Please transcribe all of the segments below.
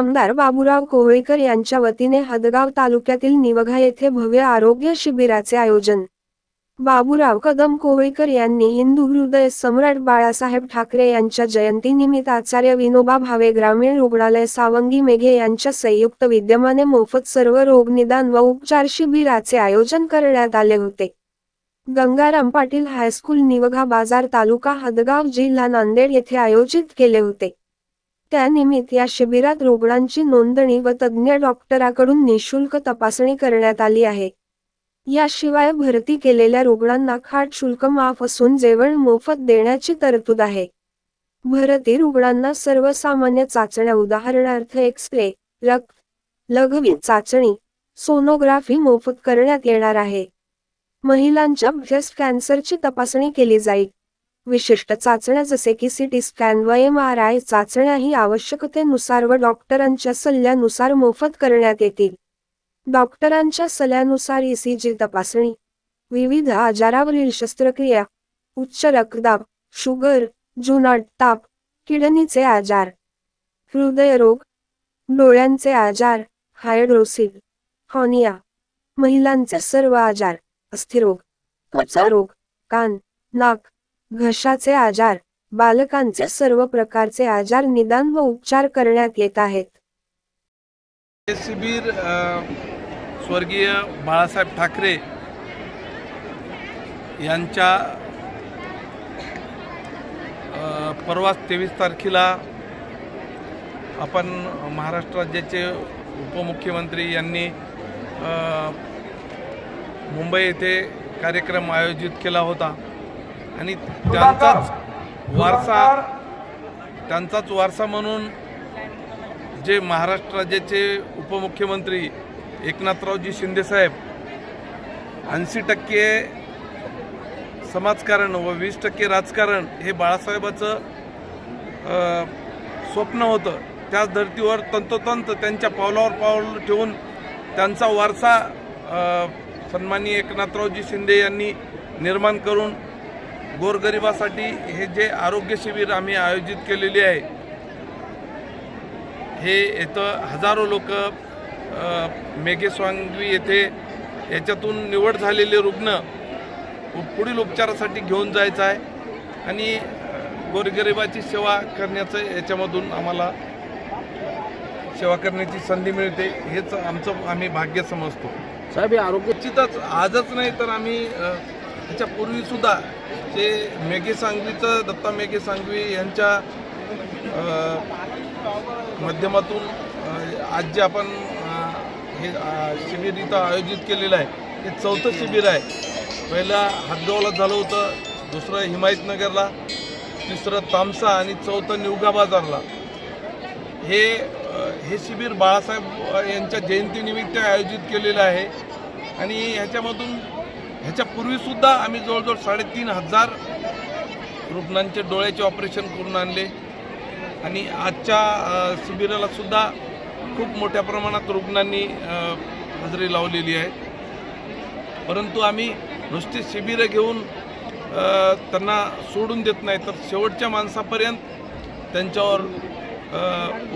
आमदार बाबूराव कोवळीकर यांच्या वतीने हदगाव तालुक्यातील निवघा येथे भव्य आरोग्य शिबिराचे आयोजन. बाबूराव कदम कोवळीकर यांनी हिंदू हृदय सम्राट बाळासाहेब ठाकरे यांच्या जयंतीनिमित्त आचार्य विनोबा भावे ग्रामीण रुग्णालय सावंगी मेघे यांच्या संयुक्त विद्यमाने मोफत सर्व रोग निदान व उपचार शिबिराचे आयोजन करण्यात आले होते. गंगाराम पाटील हायस्कूल निवघा बाजार तालुका हदगाव जिल्हा नांदेड येथे आयोजित केले होते. त्यानिमित्त या शिबिरात रुग्णांची नोंदणी व तज्ज्ञ डॉक्टराकडून निशुल्क तपासणी करण्यात आली आहे. याशिवाय भरती केलेल्या रुग्णांना खाट शुल्क माफ असून जेवण मोफत देण्याची तरतूद आहे. भरती रुग्णांना सर्वसामान्य चाचण्या उदाहरणार्थ एक्सरे रक्त लघवी चाचणी सोनोग्राफी मोफत करण्यात येणार आहे. महिलांच्या ब्रेस्ट कॅन्सरची तपासणी केली जाईल. विशिष्ट चाचण्या जसे की सीटी स्कॅन व एम आर आय चाचण्याही आवश्यकतेनुसार व डॉक्टरांच्या सल्ल्यानुसार मोफत करण्यात येतील. डॉक्टरांच्या सल्ल्यानुसार ईसीजी तपासणी विविध आजारावरील शस्त्रक्रिया उच्च रक्तदाब शुगर जुनाट ताप किडनीचे आजार हृदयरोग डोळ्यांचे आजार हायड्रोसिल हॉनिया महिलांचे सर्व आजार अस्थिरोग त्वचारोग कान नाक घशाचे आजार बालकांचे सर्व प्रकारचे आजार निदान व उपचार करण्यात येत आहेत. हे शिबिर स्वर्गीय बाळासाहेब ठाकरे यांच्या परवाच तेवीस तारखेला आपण महाराष्ट्र राज्याचे उपमुख्यमंत्री यांनी मुंबई येथे कार्यक्रम आयोजित केला होता. आणि त्यांचाच वारसा त्यांचाच वारसा म्हणून जे महाराष्ट्र राज्याचे उपमुख्यमंत्री एकनाथरावजी शिंदेसाहेब ऐंशी टक्के समाजकारण व वीस टक्के राजकारण हे बाळासाहेबाचं स्वप्न होतं. त्याच धर्तीवर तंतोतंत त्यांच्या पावलावर पाऊल ठेवून त्यांचा वारसा अ, सन्माननीय एकनाथरावजी शिंदे यांनी निर्माण करून गोरगरिबासाठी हे जे आरोग्य शिबिर आम्ही आयोजित केलेले आहे हे येतं हजारो लोक मेघेस्वांगवी येथे याच्यातून निवड झालेले रुग्ण पुढील उपचारासाठी घेऊन जायचं आहे आणि गोरगरिबाची सेवा करण्याचं याच्यामधून आम्हाला सेवा करण्याची संधी मिळते हेच आमचं आम्ही भाग्य समजतो. साहेब हे आरोग्य निश्चितच आजच नाही तर आम्ही अ, पूर्वीसुद्धा जे मेघे सांगवीचं दत्ता मेघे सांगवी यांच्या माध्यमातून आज जे आपण हे शिबिर इथं आयोजित केलेलं आहे हे चौथं शिबिर आहे. पहिलं हातगावला झालं होतं दुसरं हिमायतनगरला तिसरं तामसा आणि चौथं निवगा बाजारला. हे हे शिबिर बाळासाहेब यांच्या जयंतीनिमित्त आयोजित केलेलं आहे. आणि ह्याच्यामधून ह्याच्यापूर्वीसुद्धा आम्ही जवळजवळ साडेतीन हजार रुग्णांचे डोळ्याचे ऑपरेशन करून आणले. आणि आजच्या शिबिरालासुद्धा शिबिराला सुद्धा खूप मोठ्या प्रमाणात रुग्णांनी हजेरी लावलेली आहे. परंतु आम्ही नुसती शिबिरं घेऊन त्यांना सोडून देत नाही तर शेवटच्या माणसापर्यंत त्यांच्यावर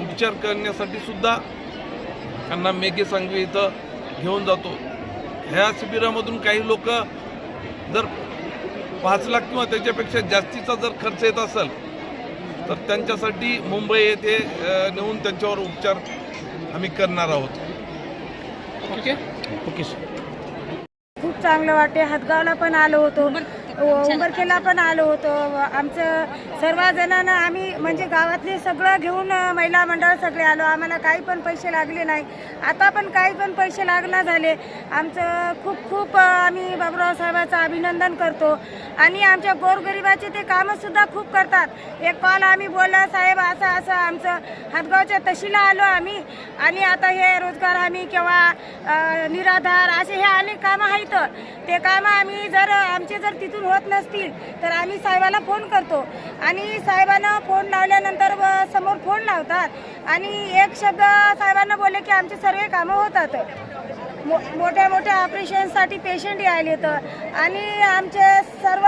उपचार करण्यासाठी सुद्धा त्यांना मेघे सांगवी इथं घेऊन जातो. ह्या शिबिरामधून काही लोक जर पाच लाख किंवा त्याच्यापेक्षा जास्तीचा जर खर्च येत असेल तर त्यांच्यासाठी मुंबई येथे नेऊन त्यांच्यावर उपचार आम्ही करणार आहोत. ओके. ओके. सर खूप चांगलं वाटते हातगावला पण आलो होतो. हो, उंबरखेला पण आलो होतो. आमचं सर्व जणांना आम्ही म्हणजे गावातले सगळं घेऊन महिला मंडळ सगळे आलो. आम्हाला काही पण पैसे लागले नाही. आता पण काही पण पैसे लागणार झाले. आमचं खूप खूप आम्ही बाबूराव साहेबाचं अभिनंदन करतो. आणि आमच्या गोरगरिबाचे ते कामंसुद्धा खूप करतात. एक कॉल आम्ही बोलला साहेब असं असं आमचं हातगावच्या तशीला आलो आम्ही. आणि आता हे रोजगार आम्ही किंवा निराधार असे हे अनेक कामं आहेत. ते कामं आम्ही जर आमचे जर तिथून होत नसतील तर आम्ही साहेबाला फोन करतो. आणि साहेबांना फोन लावल्यानंतर व समोर फोन लावतात. आणि एक शब्द साहेबांना बोलले की आमचे सर्व कामं होतात. मो मोठ्या मोठ्या ऑपरेशनसाठी पेशंट यायले तर आणि आमचे सर्व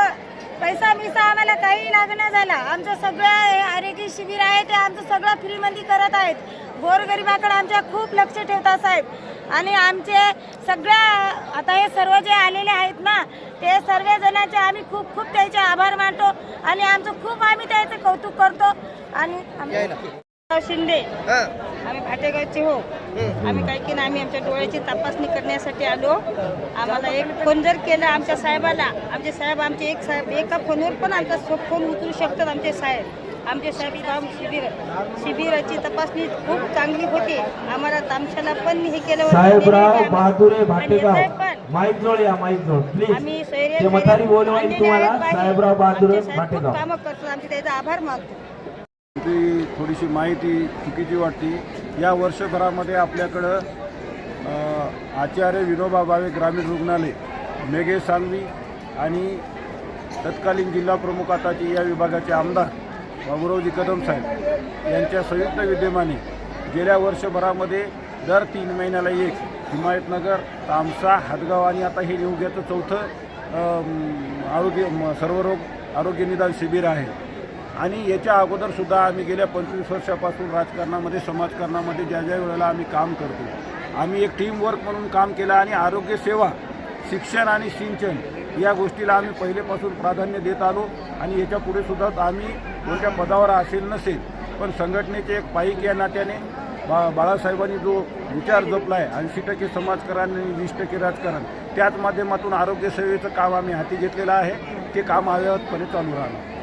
पैसा मिसा आम्हाला काही लागणं झाला. आमचं सगळं हे आरोग्य शिबिर आहे ते आमचं सगळं फ्रीमध्ये करत आहेत. गोरगरिबाकडे आमच्या खूप लक्ष ठेवतात साहेब. आणि आमचे सगळ्या आता हे सर्व जे आलेले आहेत ना ते सर्व जणांचे आम्ही खूप खूप त्याचे आभार मानतो आणि आमचं खूप आम्ही त्याचं कौतुक करतो आणि शिंदे. आम्ही भाटेगावचे हो. आम्ही काय केलं आम्ही आमच्या डोळ्याची तपासणी करण्यासाठी आलो. आम्हाला एक फोन जर केलं आमच्या साहेबाला आमचे साहेब आमचे एक साहेब एका फोनवर पण आमचा फोन उचलू शकतात आमचे साहेब. आमचे साहेब गाव शिबिर शिबिराची तपासणी खूप चांगली होती. आम्हाला तामशाला पण हे केलं होतं. साहेबराव बहादुरे भाटेगाव. माईक जोड या माईक जोड प्लीज. आम्ही ते तुम्हाला. साहेबराव बहादुरे भाटेगाव. कामं करतात. आमचे त्याचा आभार मानतो. ती थोडीशी माहिती चुकीची वाटते या वर्षभरामध्ये आपल्याकडं अ, आचार्य विनोबा भावे ग्रामीण रुग्णालय मेघे सांगवी आणि तत्कालीन जिल्हा प्रमुख आताचे या विभागाचे आमदार बाबुरावजी कदम साहेब यांच्या संयुक्त विद्यमाने गेल्या वर्षभरामध्ये दर तीन महिन्याला एक हिमायतनगर तामसा हदगाव आणि आता हे योग्याचं चौथं आरोग्य म- सर्वरोग आरोग्य निदान शिबिर आहे. आणि याच्या अगोदरसुद्धा आम्ही गेल्या पंचवीस वर्षापासून राजकारणामध्ये समाजकारणामध्ये ज्या ज्या वेळेला आम्ही काम करतो आम्ही एक टीमवर्क म्हणून काम केलं आणि आरोग्यसेवा शिक्षण आणि सिंचन या गोष्टीला आम्ही पहिलेपासून प्राधान्य देत आलो आणि याच्यापुढे आम्ही कोणत्या पदावर असेल नसेल पण संघटनेचे एक पाईक या नात्याने बा बाळासाहेबांनी जो विचार जपला आहे ऐंशी टक्के समाजकारण आणि वीस टक्के राजकारण त्याच माध्यमातून आरोग्यसेवेचं काम आम्ही हाती घेतलेलं आहे. ते काम अव्याहतपणे चालू राहणार.